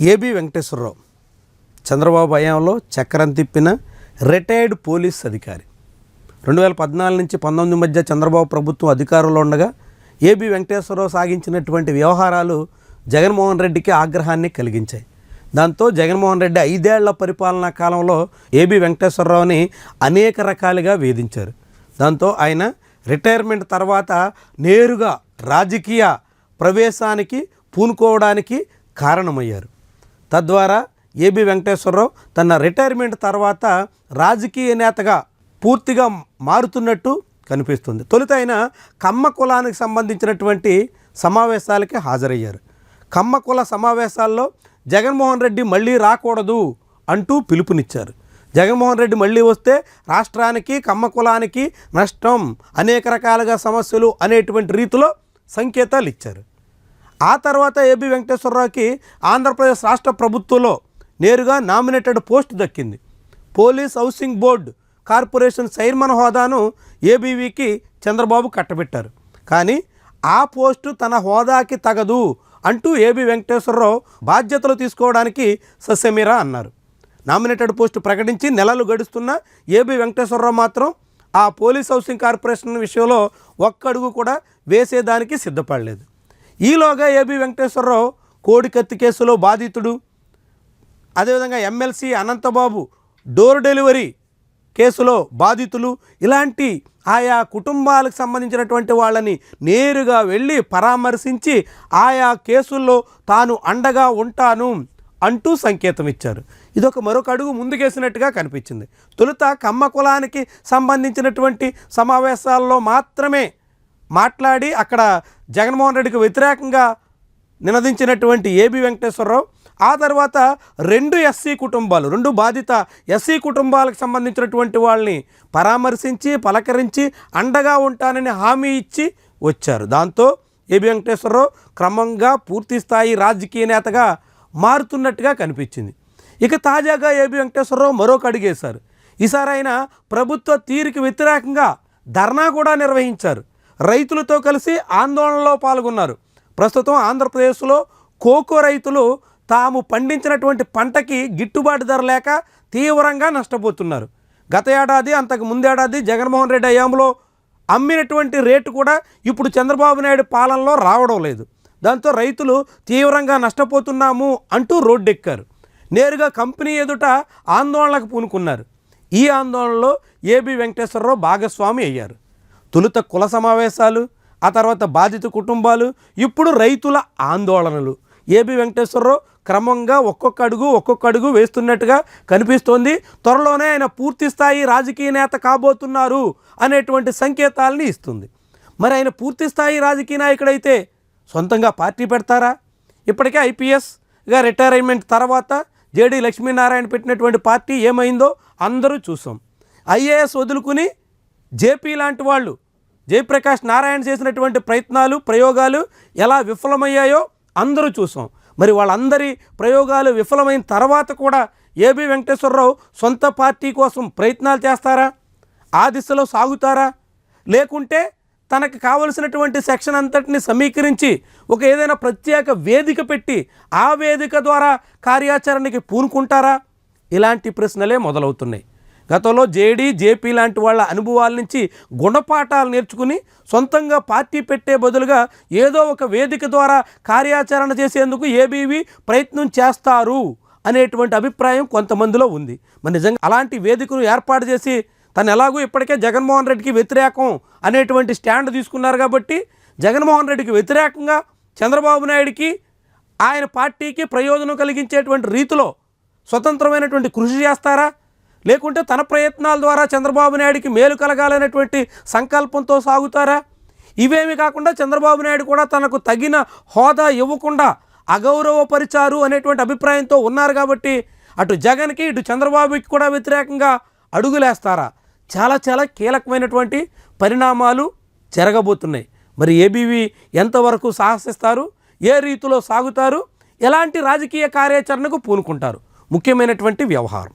AB Venkateswararao. Chandrababu హయాంలో చక్రం తిప్పిన రిటైర్డ్ పోలీస్ అధికారి. రెండు వేల పద్నాలుగు నుంచి పంతొమ్మిది మధ్య చంద్రబాబు ప్రభుత్వం అధికారంలో ఉండగా ఏబి వెంకటేశ్వరరావు సాగించినటువంటి వ్యవహారాలు జగన్మోహన్ రెడ్డికి ఆగ్రహాన్ని కలిగించాయి. దాంతో జగన్మోహన్ రెడ్డి ఐదేళ్ళ పరిపాలనా కాలంలో ఏబి వెంకటేశ్వరరావుని అనేక రకాలుగా వేధించారు. దాంతో ఆయన రిటైర్మెంట్ తర్వాత నేరుగా రాజకీయ ప్రవేశానికి పూనుకోవడానికి కారణమయ్యారు. తద్వారా ఏబి వెంకటేశ్వరరావు తన రిటైర్మెంట్ తర్వాత రాజకీయ నేతగా పూర్తిగా మారుతున్నట్టు కనిపిస్తుంది. తొలుత ఆయన కమ్మ కులానికి సంబంధించినటువంటి సమావేశాలకి హాజరయ్యారు. కమ్మ కుల సమావేశాల్లో జగన్మోహన్ రెడ్డి మళ్ళీ రాకూడదు అంటూ పిలుపునిచ్చారు. జగన్మోహన్ రెడ్డి మళ్ళీ వస్తే రాష్ట్రానికి కమ్మ కులానికి నష్టం అనేక రకాలుగా సమస్యలు అనేటువంటి రీతిలో సంకేతాలు ఇచ్చారు. ఆ తర్వాత ఏబి వెంకటేశ్వరరావుకి ఆంధ్రప్రదేశ్ రాష్ట్ర ప్రభుత్వంలో నేరుగా నామినేటెడ్ పోస్ట్ దక్కింది. Police housing board corporation chairman హోదాను ఏబీవీకి చంద్రబాబు కట్టబెట్టారు. కానీ ఆ పోస్టు తన హోదాకి తగదు అంటూ ఏబి వెంకటేశ్వరరావు బాధ్యతలు తీసుకోవడానికి సస్యమీరా అన్నారు. నామినేటెడ్ పోస్టు ప్రకటించి నెలలు గడుస్తున్న ఏబి వెంకటేశ్వరరావు మాత్రం ఆ పోలీస్ హౌసింగ్ కార్పొరేషన్ విషయంలో ఒక్కడుగు కూడా వేసేదానికి సిద్ధపడలేదు. ఈలోగా ఏబి వెంకటేశ్వరరావు కోడికత్తి కేసులో బాధితుడు. అదేవిధంగా ఎమ్మెల్సీ అనంతబాబు డోర్ డెలివరీ కేసులో బాధితులు. ఇలాంటి ఆయా కుటుంబాలకు సంబంధించినటువంటి వాళ్ళని నేరుగా వెళ్ళి పరామర్శించి ఆయా కేసుల్లో తాను అండగా ఉంటాను అంటూ సంకేతం ఇచ్చారు. ఇదొక మరొక అడుగు ముందుకేసినట్టుగా కనిపించింది. తొలుత కమ్మ కులానికి సంబంధించినటువంటి సమావేశాల్లో మాత్రమే మాట్లాడి అక్కడ జగన్మోహన్ రెడ్డికి వ్యతిరేకంగా నినదించినటువంటి ఏబి వెంకటేశ్వరరావు ఆ తర్వాత రెండు ఎస్సీ కుటుంబాలు రెండు బాధిత ఎస్సీ కుటుంబాలకు సంబంధించినటువంటి వాళ్ళని పరామర్శించి పలకరించి అండగా ఉంటానని హామీ ఇచ్చి వచ్చారు. దాంతో ఏబి వెంకటేశ్వరరావు క్రమంగా పూర్తి స్థాయి రాజకీయ నేతగా మారుతున్నట్టుగా కనిపించింది. ఇక తాజాగా ఏబి వెంకటేశ్వరరావు మరొక అడిగేశారు ఈసారి ఆయన ప్రభుత్వ తీరుకి వ్యతిరేకంగా ధర్నా కూడా నిర్వహించారు. రైతులతో కలిసి ఆందోళనలో పాల్గొన్నారు. ప్రస్తుతం ఆంధ్రప్రదేశ్లో కోకో రైతులు తాము పండించినటువంటి పంటకి గిట్టుబాటు ధర లేక తీవ్రంగా నష్టపోతున్నారు. గత ఏడాది అంతకు ముందేడాది జగన్మోహన్ రెడ్డి హయాంలో అమ్మినటువంటి రేటు కూడా ఇప్పుడు చంద్రబాబు నాయుడు పాలనలో రావడం లేదు. దాంతో రైతులు తీవ్రంగా నష్టపోతున్నాము అంటూ రోడ్డెక్కారు. నేరుగా కంపెనీ ఎదుట ఆందోళనకు పూనుకున్నారు. ఈ ఆందోళనలో ఏబి వెంకటేశ్వరరావు భాగస్వామి అయ్యారు. తొలుత కుల సమావేశాలు ఆ తర్వాత బాధిత కుటుంబాలు ఇప్పుడు రైతుల ఆందోళనలు. ఏబి వెంకటేశ్వరరావు క్రమంగా ఒక్కొక్క అడుగు ఒక్కొక్క అడుగు వేస్తున్నట్టుగా కనిపిస్తోంది. త్వరలోనే ఆయన పూర్తిస్థాయి రాజకీయ నేత కాబోతున్నారు అనేటువంటి సంకేతాలని ఇస్తుంది. మరి ఆయన పూర్తిస్థాయి రాజకీయ నాయకుడైతే సొంతంగా పార్టీ పెడతారా? ఇప్పటికే ఐపీఎస్గా రిటైర్మెంట్ తర్వాత జేడీ లక్ష్మీనారాయణ పెట్టినటువంటి పార్టీ ఏమైందో అందరూ చూసాం. ఐఏఎస్ వదులుకుని జేపీ లాంటి వాళ్ళు జయప్రకాష్ నారాయణ చేసినటువంటి ప్రయత్నాలు ప్రయోగాలు ఎలా విఫలమయ్యాయో అందరూ చూసాం. మరి వాళ్ళందరి ప్రయోగాలు విఫలమైన తర్వాత కూడా ఏబి వెంకటేశ్వరరావు సొంత పార్టీ కోసం ప్రయత్నాలు చేస్తారా? ఆ దిశలో సాగుతారా? లేకుంటే తనకు కావలసినటువంటి సెక్షన్ అంతటిని సమీకరించి ఒక ఏదైనా ప్రత్యేక వేదిక పెట్టి ఆ వేదిక ద్వారా కార్యాచరణకి పూనుకుంటారా? ఇలాంటి ప్రశ్నలే మొదలవుతున్నాయి. గతంలో జేడీ జేపీ లాంటి వాళ్ళ అనుభవాల నుంచి గుణపాఠాలు నేర్చుకుని సొంతంగా పార్టీ పెట్టే బదులుగా ఏదో ఒక వేదిక ద్వారా కార్యాచరణ చేసేందుకు ఏబీవీ ప్రయత్నం చేస్తారు అనేటువంటి అభిప్రాయం కొంతమందిలో ఉంది. మరి నిజంగా అలాంటి వేదికను ఏర్పాటు చేసి తను ఎలాగో ఇప్పటికే జగన్మోహన్ రెడ్డికి వ్యతిరేకం అనేటువంటి స్టాండ్ తీసుకున్నారు కాబట్టి జగన్మోహన్ రెడ్డికి వ్యతిరేకంగా చంద్రబాబు నాయుడికి ఆయన పార్టీకి ప్రయోజనం కలిగించేటువంటి రీతిలో స్వతంత్రమైనటువంటి కృషి చేస్తారా? లేకుంటే తన ప్రయత్నాల ద్వారా చంద్రబాబు నాయుడికి మేలు కలగాలనేటువంటి సంకల్పంతో సాగుతారా? ఇవేమి కాకుండా చంద్రబాబు నాయుడు కూడా తనకు తగిన హోదా ఇవ్వకుండా అగౌరవపరిచారు అనేటువంటి అభిప్రాయంతో ఉన్నారు కాబట్టి అటు జగన్కి ఇటు చంద్రబాబుకి కూడా వ్యతిరేకంగా అడుగులేస్తారా? చాలా చాలా కీలకమైనటువంటి పరిణామాలు జరగబోతున్నాయి. మరి ఏబీవీ ఎంతవరకు సాహసిస్తారు? ఏ రీతిలో సాగుతారు? ఎలాంటి రాజకీయ కార్యాచరణకు పూనుకుంటారు? ముఖ్యమైనటువంటి వ్యవహారం.